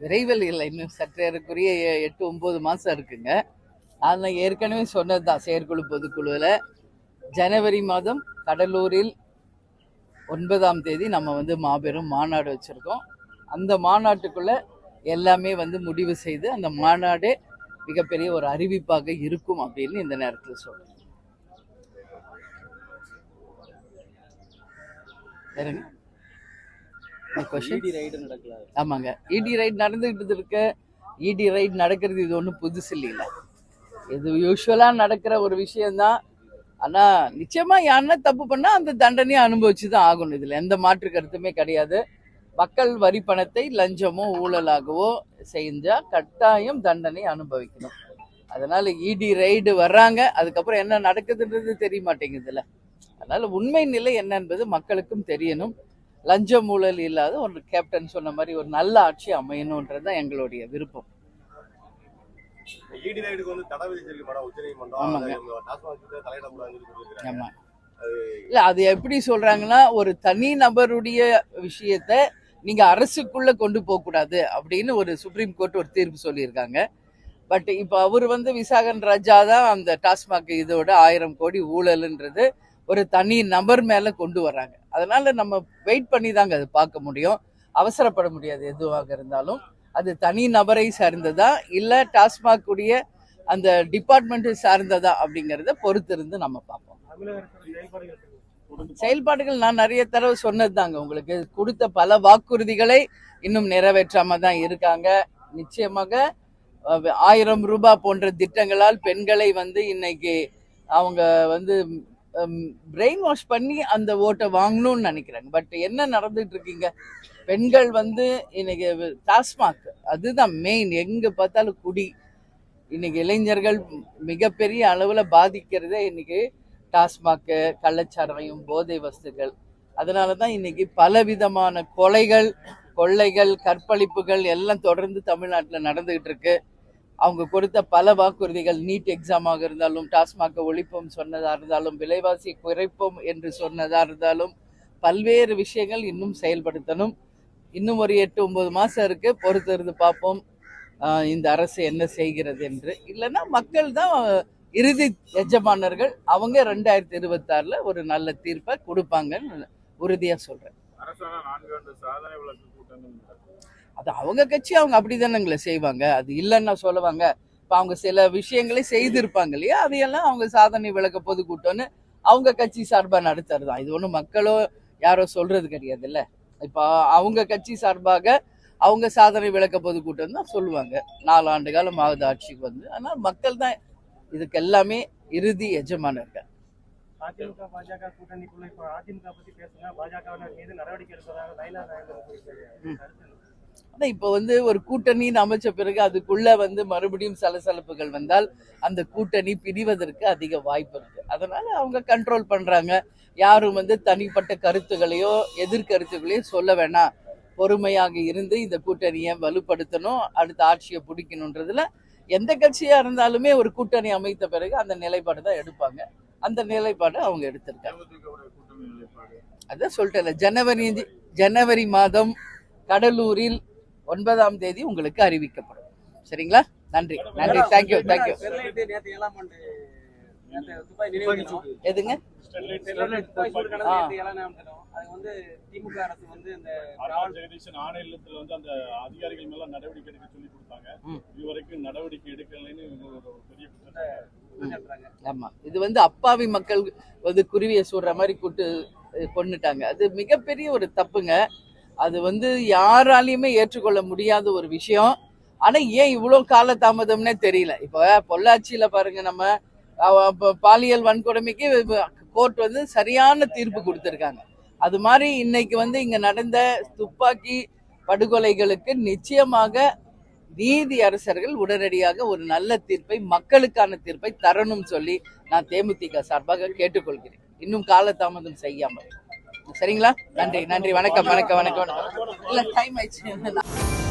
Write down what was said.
விரைவில் இல்லை இன்னும் சற்றேறக்குரிய எ- எட்டு ஒம்பது மாதம் இருக்குங்க. அதில் ஏற்கனவே சொன்னது தான் செயற்குழு பொதுக்குழுவில் ஜனவரி மாதம் கடலூரில் ஒன்பதாம் தேதி நம்ம வந்து மாபெரும் மாநாடு வச்சுருக்கோம். அந்த மாநாட்டுக்குள்ளே எல்லாமே வந்து முடிவு செய்து அந்த மாநாடே மிகப்பெரிய ஒரு அறிவிப்பாக இருக்கும் அப்படின்னு இந்த நேரத்தில் சொல்கிறேன் வேறுங்க கொஷின் இடி ரைடு நடக்கல ஆமாங்க. இடி ரைட் நடந்துகிட்டு இருக்கு இடி ரைட் நடக்கிறது இது ஒன்றும் புதுசு இல்லைல்ல இது யூஸ்வலாக நடக்கிற ஒரு விஷயம்தான். ஆனால் நிச்சயமாக யாருன்னா தப்பு பண்ணால் அந்த தண்டனையை அனுபவிச்சு தான் ஆகணும். இதில் எந்த மாற்று கருத்துமே கிடையாது. மக்கள் வரி பணத்தை லஞ்சமோ ஊழலாகவோ செஞ்சால் கட்டாயம் தண்டனை அனுபவிக்கணும். அதனால் இடி ரைடு வர்றாங்க. அதுக்கப்புறம் என்ன நடக்குதுன்றது தெரிய மாட்டேங்குதுல்ல. அதனால் உண்மை நிலை என்ன என்பது மக்களுக்கும் தெரியணும். லஞ்சம் ஊழல் இல்லாத ஒரு கேப்டன் சொன்ன மாதிரி ஒரு நல்ல ஆட்சி அமையணுன்றது தான் எங்களுடைய விருப்பம். இடி ரைடுக்கு வந்து தடை விதிச்சிருக்கு மேடம் ஆமா. இல்ல அது எப்படி சொல்றாங்கன்னா ஒரு தனி நபருடைய விஷயத்த நீங்க அரசுக்குள்ள கொண்டு போக கூடாது அப்படின்னு ஒரு சுப்ரீம் கோர்ட் ஒரு தீர்ப்பு சொல்லியிருக்காங்க. பட் இப்போ அவர் வந்து விசாகன் ராஜா தான் அந்த டாஸ்மாக் இதோட ஆயிரம் கோடி ஊழல்ன்றது ஒரு தனி நபர் மேலே கொண்டு வர்றாங்க. அதனால நம்ம வெயிட் பண்ணி தாங்க அது பார்க்க முடியும். அவசரப்பட முடியாது எதுவாக இருந்தாலும். அது தனி நபரை சார்ந்ததா இல்லை டாஸ்மாக் உடைய அந்த டிபார்ட்மெண்ட் சார்ந்ததா அப்படிங்கிறத பொறுத்து இருந்து நம்ம பார்ப்போம். செயல்பாடுகள் நான் நிறைய தடவை சொன்னது தாங்க உங்களுக்கு. கொடுத்த பல வாக்குறுதிகளை இன்னும் நிறைவேற்றாம தான் இருக்காங்க. நிச்சயமாக ஆயிரம் ரூபாய் போன்ற திட்டங்களால் பெண்களை வந்து இன்னைக்கு அவங்க வந்து Um, பிரெயின் வாஷ் பண்ணி அந்த ஓட்டை வாங்கணும்னு நினைக்கிறாங்க பட் என்ன நடந்துட்டு இருக்கீங்க? பெண்கள் வந்து இன்னைக்கு டாஸ்மாக் அதுதான் மெயின் எங்க பார்த்தாலும் குடி. இன்னைக்கு இளைஞர்கள் மிகப்பெரிய அளவில் பாதிக்கிறதே இன்னைக்கு டாஸ்மாக்கு கள்ளச்சாராயம் போதை வஸ்துகள். அதனால தான் இன்னைக்கு பலவிதமான கொலைகள் கொள்ளைகள் கற்பழிப்புகள் எல்லாம் தொடர்ந்து தமிழ்நாட்டில் நடந்துகிட்டு இருக்கு. அவங்க கொடுத்த பல வாக்குறுதிகள் நீட் எக்ஸாமாக இருந்தாலும் டாஸ்மாக ஒழிப்போம் சொன்னதாக இருந்தாலும் விலைவாசி குறைப்போம் என்று சொன்னதாக இருந்தாலும் பல்வேறு விஷயங்கள் இன்னும் செயல்படுத்தணும். இன்னும் ஒரு எட்டு ஒன்பது மாதம் இருக்கு. பொறுத்திருந்து பார்ப்போம். இந்த அரசு என்ன செய்கிறது என்று. இல்லைன்னா மக்கள் தான் இறுதி எஜமானர்கள். அவங்க ரெண்டாயிரத்தி இருபத்தாறில் ஒரு நல்ல தீர்ப்பை கொடுப்பாங்கன்னு உறுதியாக சொல்கிறேன் அது அவங்க கட்சி அவங்க அப்படிதானங்களே செய்வாங்க. அது இல்லைன்னா சொல்லுவாங்க. இப்போ அவங்க சில விஷயங்களை செய்திருப்பாங்க இல்லையா? அதையெல்லாம் அவங்க சாதனை விளக்க பொதுக்கூட்டம்னு அவங்க கட்சி சார்பாக நடத்துறது தான். இது ஒன்றும் மக்களோ யாரோ சொல்றது கிடையாது இல்ல. இப்போ அவங்க கட்சி சார்பாக அவங்க சாதனை விளக்க பொதுக்கூட்டம் தான் சொல்லுவாங்க. நாலு ஆண்டு காலம் ஆகுது ஆட்சிக்கு வந்து. ஆனால் மக்கள் தான் இதுக்கு எல்லாமே இறுதி எஜமானர்கள். அதிமுக பாஜக கூட்டணிக்குள்ள இப்ப அதிமுக பத்தி பேசுங்க பாஜக மீது நடவடிக்கை எடுப்பதாக லைலா நாயகர். ஆனால் இப்போ வந்து ஒரு கூட்டணின்னு அமைச்ச பிறகு அதுக்குள்ள வந்து மறுபடியும் சலசலப்புகள் வந்தால் அந்த கூட்டணி பிரிவதற்கு அதிக வாய்ப்பு இருக்கு. அதனால அவங்க கண்ட்ரோல் பண்றாங்க. யாரும் வந்து தனிப்பட்ட கருத்துகளையோ எதிர்கருத்துகளையோ சொல்ல வேணாம். பொறுமையாக இருந்து இந்த கூட்டணியை வலுப்படுத்தணும் அடுத்த ஆட்சியை பிடிக்கணுன்றதுல எந்த கட்சியா இருந்தாலுமே ஒரு கூட்டணி அமைத்த பிறகு அந்த நிலைப்பாடு தான் எடுப்பாங்க. அந்த நிலைப்பாடு அவங்க எடுத்திருக்காங்க. நிலைப்பாடு அதான் சொல்லிட்டேன் ஜனவரி ஜனவரி மாதம் கடலூரில் ஒன்பதாம் தேதி உங்களுக்கு அறிவிக்கப்படும். சரிங்களா? நன்றி. நன்றி. தேங்க்யூ தேங்க்யூ எதுங்க அது வந்து திமுக வந்து அந்த அதிகாரிகள் நடவடிக்கை எடுக்க நடவடிக்கை எடுக்கலைன்னு ஒரு ஆமா. இது வந்து அப்பாவி மக்கள் வந்து குருவியை சுடுற மாதிரி கூட்டு அஹ், கொன்னுட்டாங்க. அது மிகப்பெரிய ஒரு தப்புங்க. அது வந்து யாராலையுமே ஏற்றுக்கொள்ள முடியாத ஒரு விஷயம். ஆனா ஏன் இவ்வளவு கால தாமதம்னே தெரியல. இப்போ பொள்ளாச்சியில பாருங்க நம்ம பாலியல் வன்கொடுமைக்கு கோர்ட் வந்து சரியான தீர்ப்பு கொடுத்திருக்காங்க. அது மாதிரி இன்னைக்கு வந்து இங்க நடந்த துப்பாக்கி படுகொலைகளுக்கு நிச்சயமாக நீதி அரசர்கள் உடனடியாக ஒரு நல்ல தீர்ப்பை மக்களுக்கான தீர்ப்பை தரணும் சொல்லி நான் தேமுதிக சார்பாக கேட்டுக்கொள்கிறேன். இன்னும் காலதாமதம் செய்யாமல். சரிங்களா? நன்றி நன்றி. வணக்கம் வணக்கம் வணக்கம். வணக்கம் இல்ல டைம் ஆயிடுச்சு.